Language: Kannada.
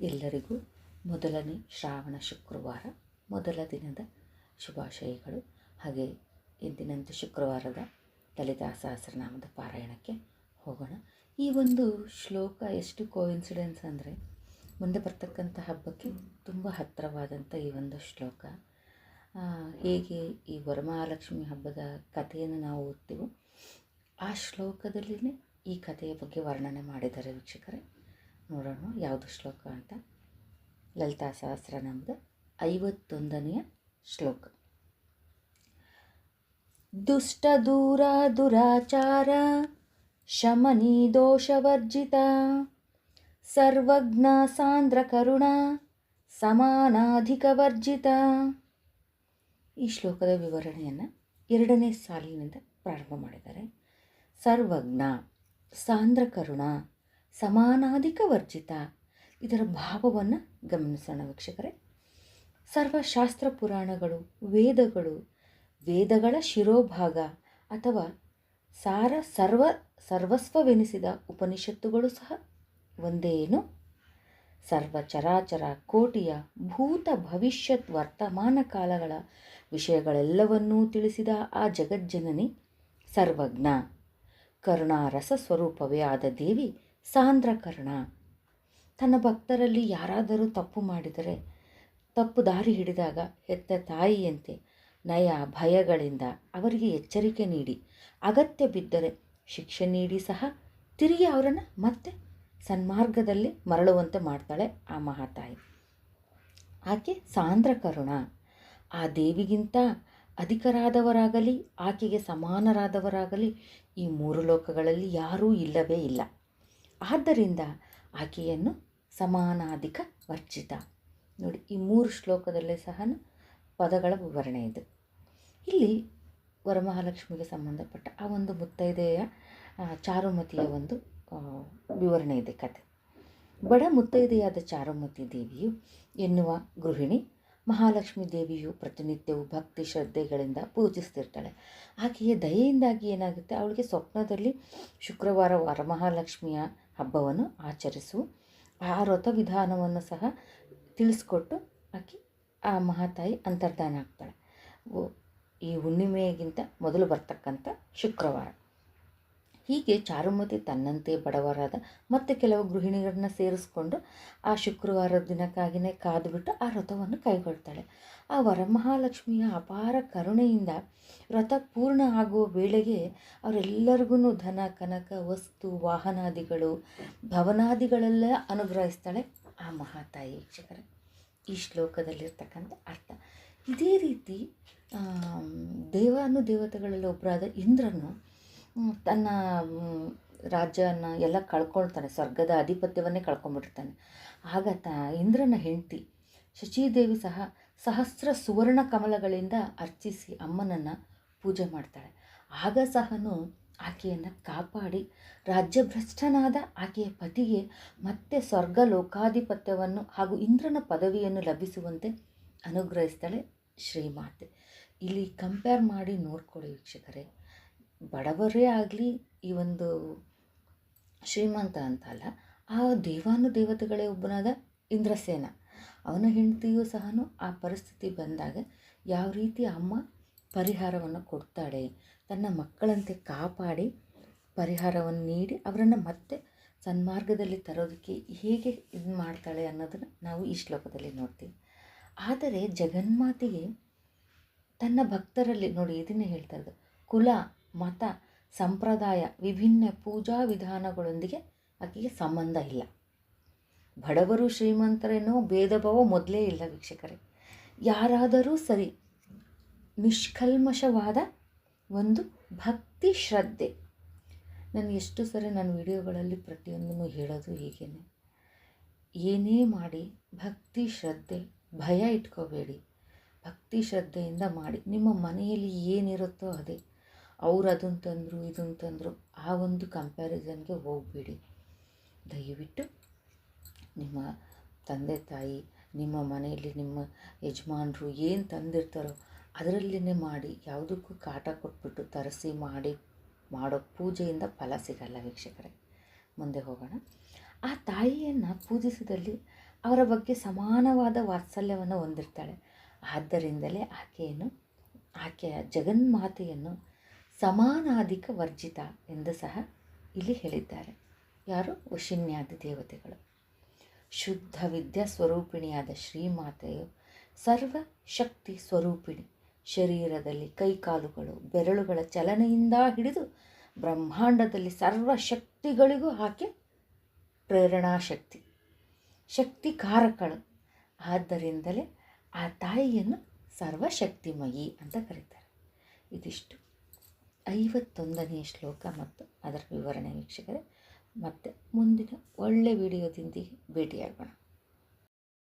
ಎಲ್ಲರಿಗೂ ಮೊದಲನೇ ಶ್ರಾವಣ ಶುಕ್ರವಾರ, ಮೊದಲ ದಿನದ ಶುಭಾಶಯಗಳು. ಹಾಗೆ ಎಂದಿನಂತೆ ಶುಕ್ರವಾರದ ಲಲಿತಾ ಸಹಸ್ರನಾಮದ ಪಾರಾಯಣಕ್ಕೆ ಹೋಗೋಣ. ಈ ಒಂದು ಶ್ಲೋಕ ಎಷ್ಟು ಕೋಇನ್ಸಿಡೆನ್ಸ್ ಅಂದರೆ, ಮುಂದೆ ಬರ್ತಕ್ಕಂಥ ಹಬ್ಬಕ್ಕೆ ತುಂಬ ಹತ್ತಿರವಾದಂಥ ಈ ಒಂದು ಶ್ಲೋಕ. ಹೇಗೆ ಈ ವರಮಹಾಲಕ್ಷ್ಮಿ ಹಬ್ಬದ ಕಥೆಯನ್ನು ನಾವು ಓದ್ತೀವೋ, ಆ ಶ್ಲೋಕದಲ್ಲಿನೇ ಈ ಕಥೆಯ ಬಗ್ಗೆ ವರ್ಣನೆ ಮಾಡಿದ್ದಾರೆ ವೀಕ್ಷಕರೇ. ನೋಡೋಣ, ಯಾವುದು ಶ್ಲೋಕ ಅಂತ. ಲಲಿತಾ ಸಹಸ್ರನಾಮದ ಐವತ್ತೊಂದನೆಯ ಶ್ಲೋಕ. ದುಷ್ಟ ದೂರ ದುರಾಚಾರ, ಶಮನಿ ದೋಷವರ್ಜಿತ, ಸರ್ವಜ್ಞ ಸಾಂದ್ರ ಕರುಣ ಸಮಾನಾಧಿಕವರ್ಜಿತ ಈ ಶ್ಲೋಕದ ವಿವರಣೆಯನ್ನು ಎರಡನೇ ಸಾಲಿನಿಂದ ಪ್ರಾರಂಭ ಮಾಡಿದ್ದಾರೆ. ಸರ್ವಜ್ಞ, ಸಾಂದ್ರ ಕರುಣ ಸಮಾನಾಧಿಕ ವರ್ಜಿತ ಇದರ ಭಾವವನ್ನು ಗಮನಿಸೋಣ ವೀಕ್ಷಕರೇ. ಸರ್ವಶಾಸ್ತ್ರ ಪುರಾಣಗಳು, ವೇದಗಳು, ವೇದಗಳ ಶಿರೋಭಾಗ ಅಥವಾ ಸಾರ ಸರ್ವ ಸರ್ವಸ್ವವೆನಿಸಿದ ಉಪನಿಷತ್ತುಗಳು ಸಹ ಒಂದೇನು? ಸರ್ವ ಚರಾಚರ ಕೋಟಿಯ ಭೂತ ಭವಿಷ್ಯತ್ ವರ್ತಮಾನ ಕಾಲಗಳ ವಿಷಯಗಳೆಲ್ಲವನ್ನೂ ತಿಳಿಸಿದ ಆ ಜಗಜ್ಜನನಿ ಸರ್ವಜ್ಞ. ಕರುಣಾರಸ ಸ್ವರೂಪವೇ ಆದ ದೇವಿ ಸಾಂದ್ರ ಕರುಣ ತನ್ನ ಭಕ್ತರಲ್ಲಿ ಯಾರಾದರೂ ತಪ್ಪು ಮಾಡಿದರೆ, ತಪ್ಪು ದಾರಿ ಹಿಡಿದಾಗ ಹೆತ್ತ ತಾಯಿಯಂತೆ ನಯ ಭಯಗಳಿಂದ ಅವರಿಗೆ ಎಚ್ಚರಿಕೆ ನೀಡಿ, ಅಗತ್ಯ ಬಿದ್ದರೆ ಶಿಕ್ಷೆ ನೀಡಿ ಸಹ ತಿರುಗಿ ಅವರನ್ನು ಮತ್ತೆ ಸನ್ಮಾರ್ಗದಲ್ಲಿ ಮರಳುವಂತೆ ಮಾಡ್ತಾಳೆ ಆ ಮಹಾತಾಯಿ. ಆಕೆ ಸಾಂದ್ರ ಕರುಣ ಆ ದೇವಿಗಿಂತ ಅಧಿಕರಾದವರಾಗಲಿ, ಆಕೆಗೆ ಸಮಾನರಾದವರಾಗಲಿ ಈ ಮೂರು ಲೋಕಗಳಲ್ಲಿ ಯಾರೂ ಇಲ್ಲವೇ ಇಲ್ಲ. ಆದ್ದರಿಂದ ಆಕೆಯನ್ನು ಸಮಾನಾಧಿಕ ವರ್ಜಿತ. ನೋಡಿ, ಈ ಮೂರು ಶ್ಲೋಕದಲ್ಲೇ ಸಹ ಪದಗಳ ವಿವರಣೆ ಇದೆ. ಇಲ್ಲಿ ವರಮಹಾಲಕ್ಷ್ಮಿಗೆ ಸಂಬಂಧಪಟ್ಟ ಆ ಒಂದು ಮುತ್ತೈದೆಯ ಚಾರುಮತಿಯ ಒಂದು ವಿವರಣೆ ಇದೆ ಕತೆ. ಬಡ ಮುತ್ತೈದೆಯಾದ ಚಾರುಮತಿ ದೇವಿಯು ಎನ್ನುವ ಗೃಹಿಣಿ ಮಹಾಲಕ್ಷ್ಮಿ ದೇವಿಯು ಪ್ರತಿನಿತ್ಯವೂ ಭಕ್ತಿ ಶ್ರದ್ಧೆಗಳಿಂದ ಪೂಜಿಸ್ತಿರ್ತಾಳೆ. ಆಕೆಯ ದಯೆಯಿಂದಾಗಿ ಏನಾಗುತ್ತೆ? ಅವಳಿಗೆ ಸ್ವಪ್ನದಲ್ಲಿ ಶುಕ್ರವಾರ ವರಮಹಾಲಕ್ಷ್ಮಿಯ ಹಬ್ಬವನ್ನು ಆಚರಿಸು ಆ ವ್ರತ ವಿಧಾನವನ್ನು ಸಹ ತಿಳಿಸ್ಕೊಟ್ಟು ಆಕೆ ಆ ಮಹಾತಾಯಿ ಅಂತರ್ಧಾನ ಆಗ್ತಾಳೆ. ಈ ಹುಣ್ಣಿಮೆಗಿಂತ ಮೊದಲು ಬರ್ತಕ್ಕಂಥ ಶುಕ್ರವಾರ. ಹೀಗೆ ಚಾರುಮತಿ ತನ್ನಂತೆ ಬಡವರಾದ ಮತ್ತೆ ಕೆಲವು ಗೃಹಿಣಿಗಳನ್ನ ಸೇರಿಸ್ಕೊಂಡು ಆ ಶುಕ್ರವಾರದ ದಿನಕ್ಕಾಗಿಯೇ ಕಾದುಬಿಟ್ಟು ಆ ವ್ರತವನ್ನು ಕೈಗೊಳ್ತಾಳೆ. ಆ ವರಮಹಾಲಕ್ಷ್ಮಿಯ ಅಪಾರ ಕರುಣೆಯಿಂದ ವ್ರತ ಪೂರ್ಣ ಆಗುವ ವೇಳೆಗೆ ಅವರೆಲ್ಲರಿಗೂ ಧನ, ಕನಕ, ವಸ್ತು, ವಾಹನಾದಿಗಳು, ಭವನಾದಿಗಳೆಲ್ಲ ಅನುಗ್ರಹಿಸ್ತಾಳೆ ಆ ಮಹಾತಾಯಿ ವೀಕ್ಷಕರ. ಈ ಶ್ಲೋಕದಲ್ಲಿರ್ತಕ್ಕಂಥ ಅರ್ಥ. ಇದೇ ರೀತಿ ದೇವಾನು ದೇವತೆಗಳಲ್ಲಿ ಒಬ್ಬರಾದ ಇಂದ್ರನು ತನ್ನ ರಾಜ್ಯನ ಎಲ್ಲ ಕಳ್ಕೊಳ್ತಾನೆ, ಸ್ವರ್ಗದ ಆಧಿಪತ್ಯವನ್ನೇ ಕಳ್ಕೊಂಡ್ಬಿಡ್ತಾನೆ ಆಗ ತ, ಇಂದ್ರನ ಹೆಂಡತಿ ಶಚೀದೇವಿ ಸಹ ಸಹಸ್ರ ಸುವರ್ಣ ಕಮಲಗಳಿಂದ ಅರ್ಚಿಸಿ ಅಮ್ಮನನ್ನು ಪೂಜೆ ಮಾಡ್ತಾಳೆ. ಆಗ ಸಹನು ಆಕೆಯನ್ನು ಕಾಪಾಡಿ ರಾಜ್ಯಭ್ರಷ್ಟನಾದ ಆಕೆಯ ಪತಿಗೆ ಮತ್ತೆ ಸ್ವರ್ಗ ಲೋಕಾಧಿಪತ್ಯವನ್ನು ಹಾಗೂ ಇಂದ್ರನ ಪದವಿಯನ್ನು ಲಭಿಸುವಂತೆ ಅನುಗ್ರಹಿಸ್ತಾಳೆ ಶ್ರೀಮಾತೆ. ಇಲ್ಲಿ ಕಂಪೇರ್ ಮಾಡಿ ನೋಡ್ಕೊಳ್ಳಿ ವೀಕ್ಷಕರೇ. ಬಡವರೇ ಆಗಲಿ ಈ ಒಂದು ಶ್ರೀಮಂತ ಅಂತ ಅಲ್ಲ ಆ ದೇವಾನುದೇವತೆಗಳೇ ಒಬ್ಬನಾದ ಇಂದ್ರಸೇನ. ಅವನ ಹೆಂಡತಿಯೂ ಸಹ ಆ ಪರಿಸ್ಥಿತಿ ಬಂದಾಗ ಯಾವ ರೀತಿ ಅಮ್ಮ ಪರಿಹಾರವನ್ನು ಕೊಡ್ತಾಳೆ, ತನ್ನ ಮಕ್ಕಳಂತೆ ಕಾಪಾಡಿ ಪರಿಹಾರವನ್ನು ನೀಡಿ ಅವರನ್ನು ಮತ್ತೆ ಸನ್ಮಾರ್ಗದಲ್ಲಿ ತರೋದಕ್ಕೆ ಹೇಗೆ ಇದು ಮಾಡ್ತಾಳೆ ಅನ್ನೋದನ್ನು ನಾವು ಈ ಶ್ಲೋಕದಲ್ಲಿ ನೋಡ್ತೀವಿ. ಆದರೆ ಜಗನ್ಮಾತೆಗೆ ತನ್ನ ಭಕ್ತರಲ್ಲಿ ನೋಡಿ ಇದನ್ನೇ ಹೇಳ್ತಾ ಇರೋದು, ಕುಲ ಮತ, ಸಂಪ್ರದಾಯ, ವಿಭಿನ್ನ ಪೂಜಾ ವಿಧಾನಗಳೊಂದಿಗೆ ಆಕೆಗೆ ಸಂಬಂಧ ಇಲ್ಲ. ಬಡವರು ಶ್ರೀಮಂತರೇನೋ ಭೇದ ಭಾವ ಮೊದಲೇ ಇಲ್ಲ ವೀಕ್ಷಕರೇ. ಯಾರಾದರೂ ಸರಿ ನಿಷ್ಕಲ್ಮಶವಾದ ಒಂದು ಭಕ್ತಿ ಶ್ರದ್ಧೆ. ನಾನು ಎಷ್ಟು ಸರಿ ನನ್ನ ವಿಡಿಯೋಗಳಲ್ಲಿ ಪ್ರತಿಯೊಂದನ್ನು ಹೇಳೋದು ಹೀಗೇನೆ. ಏನೇ ಮಾಡಿ ಭಕ್ತಿ ಶ್ರದ್ಧೆ, ಭಯ ಇಟ್ಕೋಬೇಡಿ. ಭಕ್ತಿ ಶ್ರದ್ಧೆಯಿಂದ ಮಾಡಿ. ನಿಮ್ಮ ಮನೆಯಲ್ಲಿ ಏನಿರುತ್ತೋ ಅದೇ. ಅವ್ರು ಅದನ್ನು ತಂದರು ಇದನ್ನು ತಂದರು, ಆ ಒಂದು ಕಂಪ್ಯಾರಿಸನ್ಗೆ ಹೋಗಬೇಡಿ. ದಯವಿಟ್ಟು ನಿಮ್ಮ ತಂದೆ, ತಾಯಿ, ನಿಮ್ಮ ಮನೆಯಲ್ಲಿ ನಿಮ್ಮ ಯಜಮಾನರು ಏನು ತಂದಿರ್ತಾರೋ ಅದರಲ್ಲೇ ಮಾಡಿ, ಯಾವುದಕ್ಕೂ ಕಾಟ ಕೊಟ್ಬಿಟ್ಟು ತರಿಸಿ ಮಾಡಿ, ಮಾಡೋ ಪೂಜೆಯಿಂದ ಫಲ ಸಿಗಲ್ಲ ವೀಕ್ಷಕರೇ. ಮುಂದೆ ಹೋಗೋಣ. ಆ ತಾಯಿಯನ್ನು ಪೂಜಿಸಿದಲ್ಲಿ ಅವರ ಬಗ್ಗೆ ಸಮಾನವಾದ ವಾತ್ಸಲ್ಯವನ್ನು ಹೊಂದಿರ್ತಾಳೆ. ಆದ್ದರಿಂದಲೇ ಆಕೆಯನ್ನು, ಆಕೆಯ ಜಗನ್ಮಾತೆಯನ್ನು ಸಮಾನಾಧಿಕ ವರ್ಜಿತ ಎಂದು ಸಹ ಇಲ್ಲಿ ಹೇಳಿದ್ದಾರೆ. ಯಾರು? ವಶಿನ್ಯಾದಿ ದೇವತೆಗಳು. ಶುದ್ಧ ವಿದ್ಯಾ ಸ್ವರೂಪಿಣಿಯಾದ ಶ್ರೀಮಾತೆಯು ಸರ್ವ ಶಕ್ತಿ ಸ್ವರೂಪಿಣಿ. ಶರೀರದಲ್ಲಿ ಕೈಕಾಲುಗಳು, ಬೆರಳುಗಳ ಚಲನೆಯಿಂದ ಹಿಡಿದು ಬ್ರಹ್ಮಾಂಡದಲ್ಲಿ ಸರ್ವ ಶಕ್ತಿಗಳಿಗೂ ಆಕೆ ಪ್ರೇರಣಾಶಕ್ತಿ ಶಕ್ತಿ ಕಾರಕಳು ಆದ್ದರಿಂದಲೇ ಆ ತಾಯಿಯನ್ನು ಸರ್ವಶಕ್ತಿಮಯಿ ಅಂತ ಕರೀತಾರೆ. ಇದಿಷ್ಟು. ಐವತ್ತೊಂದನೆಯ ಶ್ಲೋಕ ಮತ್ತು ಅದರ ವಿವರಣೆ ವೀಕ್ಷಕರೇ ಮತ್ತು ಮುಂದಿನ ಒಳ್ಳೆಯ ವಿಡಿಯೋದೊಂದಿಗೆ ಭೇಟಿಯಾಗೋಣ.